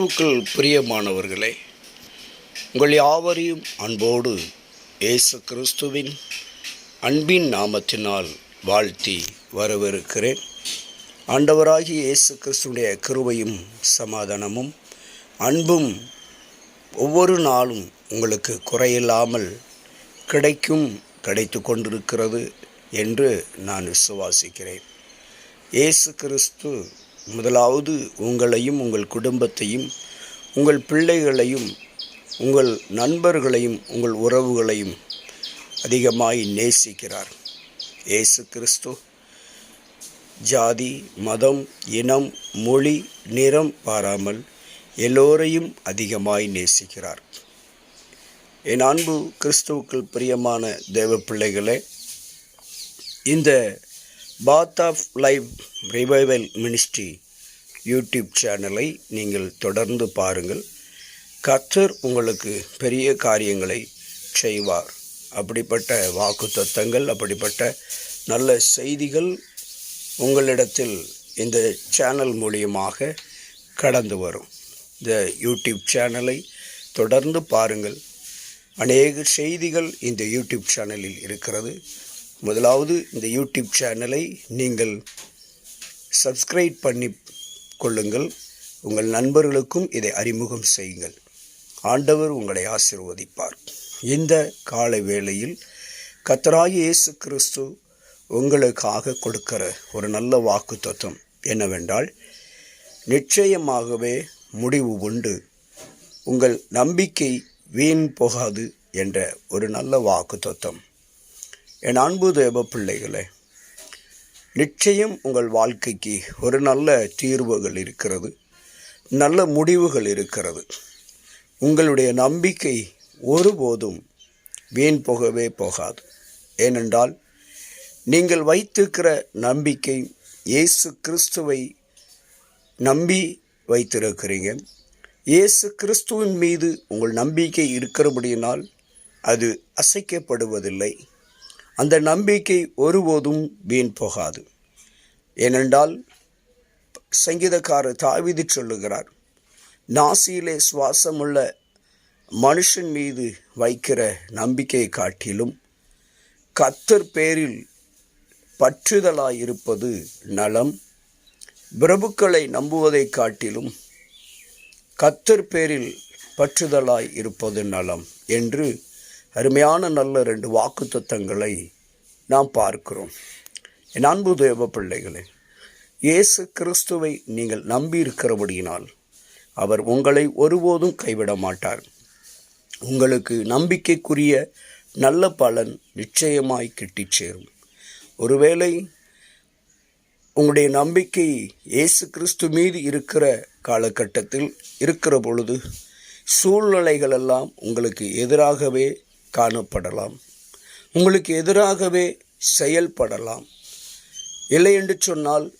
கிறிஸ்துவுக்குள் பிரியமானவர்களே உங்கள் யாவரையும் அன்போடு இயேசு கிறிஸ்துவின் அன்பின் நாமத்தினால் வாழ்த்தி வரவிருக்கிறேன் ஆண்டவராகி இயேசு கிறிஸ்துடைய கிருவையும் சமாதானமும் அன்பும் ஒவ்வொரு நாளும் உங்களுக்கு குறையில்லாமல் கிடைக்கும் கிடைத்து கொண்டிருக்கிறது என்று நான் விசுவாசிக்கிறேன். இயேசு கிறிஸ்து முதலாவது உங்களையும் உங்கள் குடும்பத்தையும் உங்கள் பிள்ளைகளையும் உங்கள் நண்பர்களையும் உங்கள் உறவுகளையும் அதிகமாய் நேசிக்கிறார். இயேசு கிறிஸ்து. ஜாதி மதம் இனம் மொழி நிறம் பாராமல் எல்லோரையும் அதிகமாய் நேசிக்கிறார். என் அன்பு கிறிஸ்துவுக்குள் பிரியமான தேவ பிள்ளைகளே இந்த path of life revival ministry YouTube சேனலை நீங்கள் தொடர்ந்து பாருங்கள். கத்தர் உங்களுக்கு பெரிய காரியங்களை செய்வார். அப்படிப்பட்ட வாக்கு தத்தங்கள் அப்படிப்பட்ட நல்ல செய்திகள் உங்களிடத்தில் இந்த சேனல் மூலியமாக கடந்து வரும். இந்த யூடியூப் சேனலை தொடர்ந்து பாருங்கள். அநேக செய்திகள் இந்த யூடியூப் சேனலில் இருக்கிறது. முதலாவது இந்த யூடியூப் சேனலை நீங்கள் சப்ஸ்கிரைப் பண்ணி கொள்ளுங்கள். உங்கள் நண்பர்களுக்கும் இதை அறிமுகம் செய்யுங்கள். ஆண்டவர் உங்களை ஆசிர்வதிப்பார். இந்த கால வேளையில் கத்தராய இயேசு கிறிஸ்து உங்களுக்காக கொடுக்கிற ஒரு நல்ல வாக்கு தத்துவம் என்னவென்றால் நிச்சயமாகவே முடிவு உண்டு. உங்கள் நம்பிக்கை வீண் போகாது என்ற ஒரு நல்ல வாக்கு தத்துவம் என் அன்பு தேவ பிள்ளைகளே நிச்சயம் உங்கள் வாழ்க்கைக்கு ஒரு நல்ல தீர்வுகள் இருக்கிறது நல்ல முடிவுகள் இருக்கிறது. உங்களுடைய நம்பிக்கை ஒருபோதும் வீண் போகவே போகாது. ஏனென்றால் நீங்கள் வைத்திருக்கிற நம்பிக்கை இயேசு கிறிஸ்துவை நம்பி வைத்திருக்கிறீங்க. இயேசு கிறிஸ்துவின் மீது உங்கள் நம்பிக்கை இருக்கிறபடியினால் அது அசைக்கப்படுவதில்லை. அந்த நம்பிக்கை ஒருபோதும் வீண் போகாது. ஏனென்றால் சங்கீதக்காரர் தாவிதி சொல்லுகிறார் நாசியிலே சுவாசமுள்ள மனுஷன் மீது வைக்கிற நம்பிக்கையை காட்டிலும் கத்தர் பேரில் பற்றுதலாயிருப்பது நலம் பிரபுக்களை நம்புவதைக் காட்டிலும் கத்தர் பேரில் பற்றுதலாய் இருப்பது நலம் என்று அருமையான நல்ல ரெண்டு வாக்குத்தத்தங்களை நாம் பார்க்கிறோம். என் அன்பு தேவ பிள்ளைகளே இயேசு கிறிஸ்துவை நீங்கள் நம்பி இருக்கிறபடியினால் அவர் உங்களை ஒருபோதும் கைவிட மாட்டார். உங்களுக்கு நம்பிக்கைக்குரிய நல்ல பலன் நிச்சயமாய் கிட்டிச் சேரும் ஒருவேளை உங்களுடைய நம்பிக்கை இயேசு கிறிஸ்து மீது இருக்கிற காலகட்டத்தில் இருக்கிற பொழுது சூழ்நிலைகள் எல்லாம் உங்களுக்கு எதிராகவே காணப்படலாம். உங்களுக்கு எதிராகவே செயல்படலாம். இல்லை என்று சொன்னால்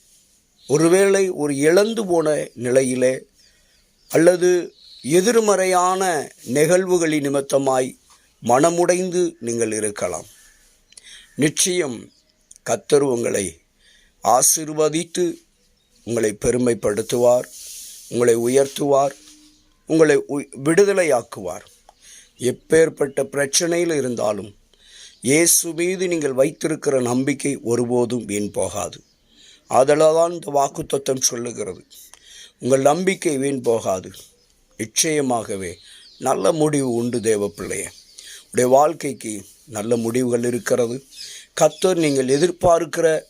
ஒருவேளை ஒரு இழந்து போன நிலையிலே அல்லது எதிர்மறையான நிகழ்வுகளின் நிமித்தமாய் மனமுடைந்து நீங்கள் இருக்கலாம். நிச்சயம் கத்தர் உங்களை ஆசிர்வதித்து உங்களை பெருமைப்படுத்துவார் உங்களை உயர்த்துவார் உங்களை விடுதலையாக்குவார். எப்பேற்பட்ட பிரச்சனையில் இருந்தாலும் இயேசு மீது நீங்கள் வைத்திருக்கிற நம்பிக்கை ஒருபோதும் வீண் போகாது. அதனால்தான் இந்த வாக்குத்தத்தம் சொல்லுகிறது. உங்கள் நம்பிக்கை வீண் போகாது. நிச்சயமாகவே நல்ல முடிவு உண்டு தேவ பிள்ளைய உடைய வாழ்க்கைக்கு நல்ல முடிவுகள் இருக்கிறது. கத்தர் நீங்கள் எதிர்பார்க்கிற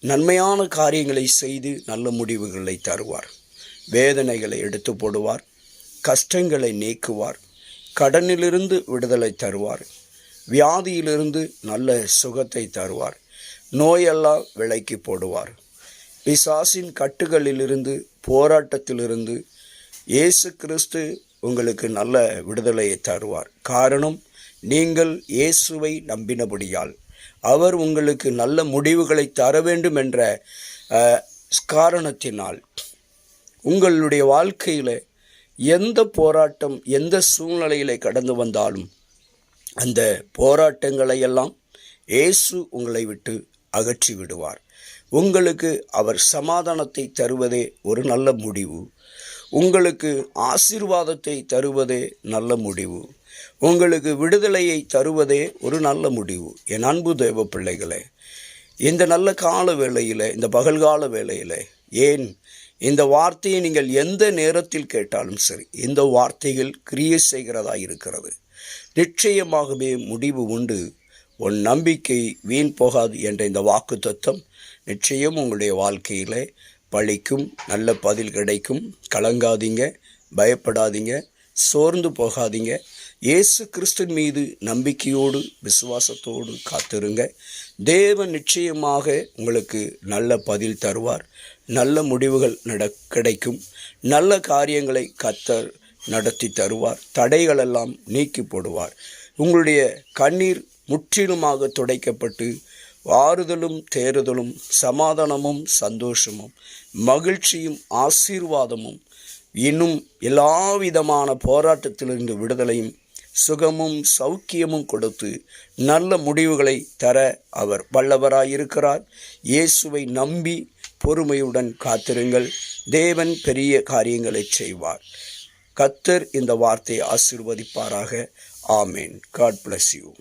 நன்மையான காரியங்களை செய்து நல்ல முடிவுகளை தருவார். வேதனைகளை எடுத்து போடுவார். கஷ்டங்களை நீக்குவார். கடனிலிருந்து விடுதலை தருவார். வியாதியிலிருந்து நல்ல சுகத்தை தருவார். நோயெல்லாம் விலைக்கு போடுவார். பிசாசின் கட்டுகளிலிருந்து போராட்டத்திலிருந்து இயேசு கிறிஸ்து உங்களுக்கு நல்ல விடுதலையை தருவார். காரணம் நீங்கள் இயேசுவை நம்பினபடியால். அவர் உங்களுக்கு நல்ல முடிவுகளை தர வேண்டும் என்ற காரணத்தினால். உங்களுடைய வாழ்க்கையில் எந்த போராட்டம் எந்த சூழ்நிலையில் கடந்து வந்தாலும் அந்த போராட்டங்களை எல்லாம் இயேசு உங்களை விட்டு அகற்றி விடுவார். உங்களுக்கு அவர் சமாதானத்தை தருவதே ஒரு நல்ல முடிவு. உங்களுக்கு ஆசீர்வாதத்தை தருவதே நல்ல முடிவு. உங்களுக்கு விடுதலையை தருவதே ஒரு நல்ல முடிவு. என் அன்பு தேவ பிள்ளைகளே இந்த நல்ல கால வேளையில் இந்த பகல்கால வேளையில் ஏன் இந்த வார்த்தையை நீங்கள் எந்த நேரத்தில் கேட்டாலும் சரி இந்த வார்த்தைகள் கிரியை செய்கிறதா இருக்கிறது. நிச்சயமாகவே முடிவு உண்டு. உன் நம்பிக்கை வீண் போகாது என்ற இந்த வாக்கு தத்துவம் நிச்சயம் உங்களுடைய வாழ்க்கையில் பழிக்கும் நல்ல பதில் கிடைக்கும். கலங்காதீங்க பயப்படாதீங்க சோர்ந்து போகாதீங்க. இயேசு கிறிஸ்துவின் மீது நம்பிக்கையோடு விசுவாசத்தோடு காத்திருங்க. தேவன் நிச்சயமாக உங்களுக்கு நல்ல பதில் தருவார். நல்ல முடிவுகள் நட கிடைக்கும். நல்ல காரியங்களை கத்தர் நடத்தி தருவார். தடைகளெல்லாம் நீக்கி போடுவார். உங்களுடைய கண்ணீர் முற்றிலுமாக துடைக்கப்பட்டு ஆறுதலும் தேறுதலும் சமாதானமும் சந்தோஷமும் மகிழ்ச்சியும் ஆசீர்வாதமும் இன்னும் எல்லா விதமான போராட்டத்திலிருந்து விடுதலையும் சுகமும் சௌக்கியமும் கொடுத்து நல்ல முடிவுகளை தர அவர் வல்லவராயிருக்கிறார். இயேசுவை நம்பி பொறுமையுடன் காத்திருங்கள். தேவன் பெரிய காரியங்களை செய்வார். கத்தர் இந்த வார்த்தையை ஆசிர்வதிப்பாராக. ஆமேன். God bless you